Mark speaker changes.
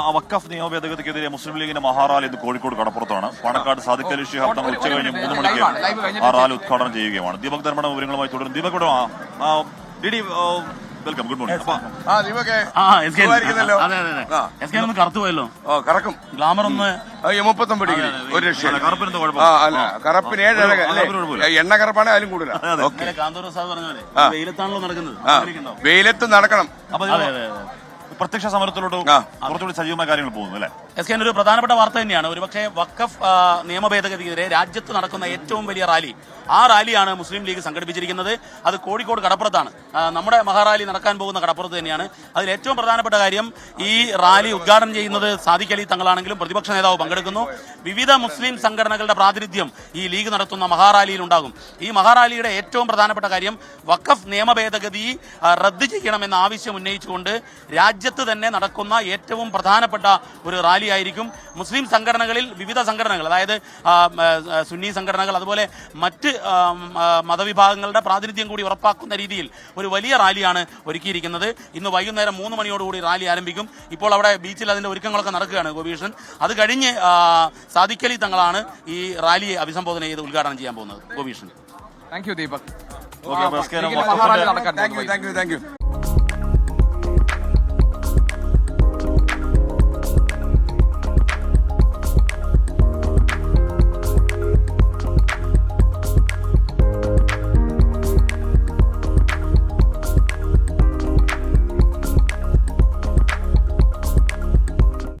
Speaker 1: ആ വക്കഫ് നിയമ ഭേദഗതിക്കെതിരെ മുസ്ലിം ലീഗിന്റെ മഹാറാലി ഇന്ന് കോഴിക്കോട് കടപ്പുറത്താണ്. പാണക്കാട് സാദിഖ് അലി തങ്ങൾ ഉച്ച കഴിഞ്ഞ് മൂന്ന് മണിക്ക് ആ റാലി ഉദ്ഘാടനം ചെയ്യുകയാണ് ദീപക് ധർമ്മ വിവരങ്ങളുമായി തുടരും. ദീപക് ഇവിടെ ഡിഡി വെൽക്കം ഗുഡ് മോർണിംഗ്.
Speaker 2: കറക്കും.
Speaker 3: ഗ്ലാമർ ഒന്ന്
Speaker 2: മുപ്പത്തൊമ്പത് ഡിഗ്രി. ഒരു കറപ്പിന് ഏഴ്. എണ്ണ കറപ്പാണ് അതിലും
Speaker 3: പോലെ വെയിലത്താണല്ലോ നടക്കുന്നത്.
Speaker 2: വെയിലത്ത് നടക്കണം.
Speaker 1: പ്രത്യക്ഷ സമരത്തിലോട്ട് കുറച്ചുകൂടി സജീവമായ കാര്യങ്ങൾ പോകുന്നു അല്ലെ?
Speaker 3: എസ് കെ ഒരു പ്രധാനപ്പെട്ട വാർത്ത തന്നെയാണ്. ഒരുപക്ഷെ വക്കഫ് നിയമ ഭേദഗതിക്കെതിരെ രാജ്യത്ത് നടക്കുന്ന ഏറ്റവും വലിയ റാലി ആ റാലിയാണ് മുസ്ലിം ലീഗ് സംഘടിപ്പിച്ചിരിക്കുന്നത്. അത് കോഴിക്കോട് കടപ്പുറത്താണ്. നമ്മുടെ മഹാറാലി നടക്കാൻ പോകുന്ന കടപ്പുറത്ത് തന്നെയാണ്. അതിൽ ഏറ്റവും പ്രധാനപ്പെട്ട കാര്യം ഈ റാലി ഉദ്ഘാടനം ചെയ്യുന്നത് സാദിഖ് അലി തങ്ങളാണെങ്കിലും പ്രതിപക്ഷ നേതാവ് പങ്കെടുക്കുന്നു. വിവിധ മുസ്ലിം സംഘടനകളുടെ പ്രാതിനിധ്യം ഈ ലീഗ് നടത്തുന്ന മഹാറാലിയിൽ ഉണ്ടാകും. ഈ മഹാറാലിയുടെ ഏറ്റവും പ്രധാനപ്പെട്ട കാര്യം വഖഫ് നിയമ ഭേദഗതി റദ്ദ് ചെയ്യണമെന്ന ആവശ്യം ഉന്നയിച്ചുകൊണ്ട് രാജ്യത്ത് തന്നെ നടക്കുന്ന ഏറ്റവും പ്രധാനപ്പെട്ട ഒരു റാലി ആയിരിക്കും മുസ്ലിം സംഘടനകളിൽ വിവിധ സംഘടനകൾ അതായത് സുന്നി സംഘടനകൾ അതുപോലെ മറ്റ് മതവിഭാഗങ്ങളുടെ പ്രാതിനിധ്യം കൂടി ഉറപ്പാക്കുന്ന രീതിയിൽ ഒരു വലിയ റാലിയാണ് ഒരുക്കിയിരിക്കുന്നത്. ഇന്ന് വൈകുന്നേരം മൂന്ന് മണിയോടുകൂടി റാലി ആരംഭിക്കും. ഇപ്പോൾ അവിടെ ബീച്ചിൽ അതിന്റെ ഒരുക്കങ്ങളൊക്കെ നടക്കുകയാണ് ഗോപീഷൻ അത് കഴിഞ്ഞ് സാദിഖലി തങ്ങളാണ് ഈ റാലിയെ അഭിസംബോധന ചെയ്ത് ഉദ്ഘാടനം ചെയ്യാൻ പോകുന്നത്. Gopeeshan
Speaker 4: thank you Deepak
Speaker 1: okay
Speaker 4: നടക്കാൻ
Speaker 2: thank you thank you thank you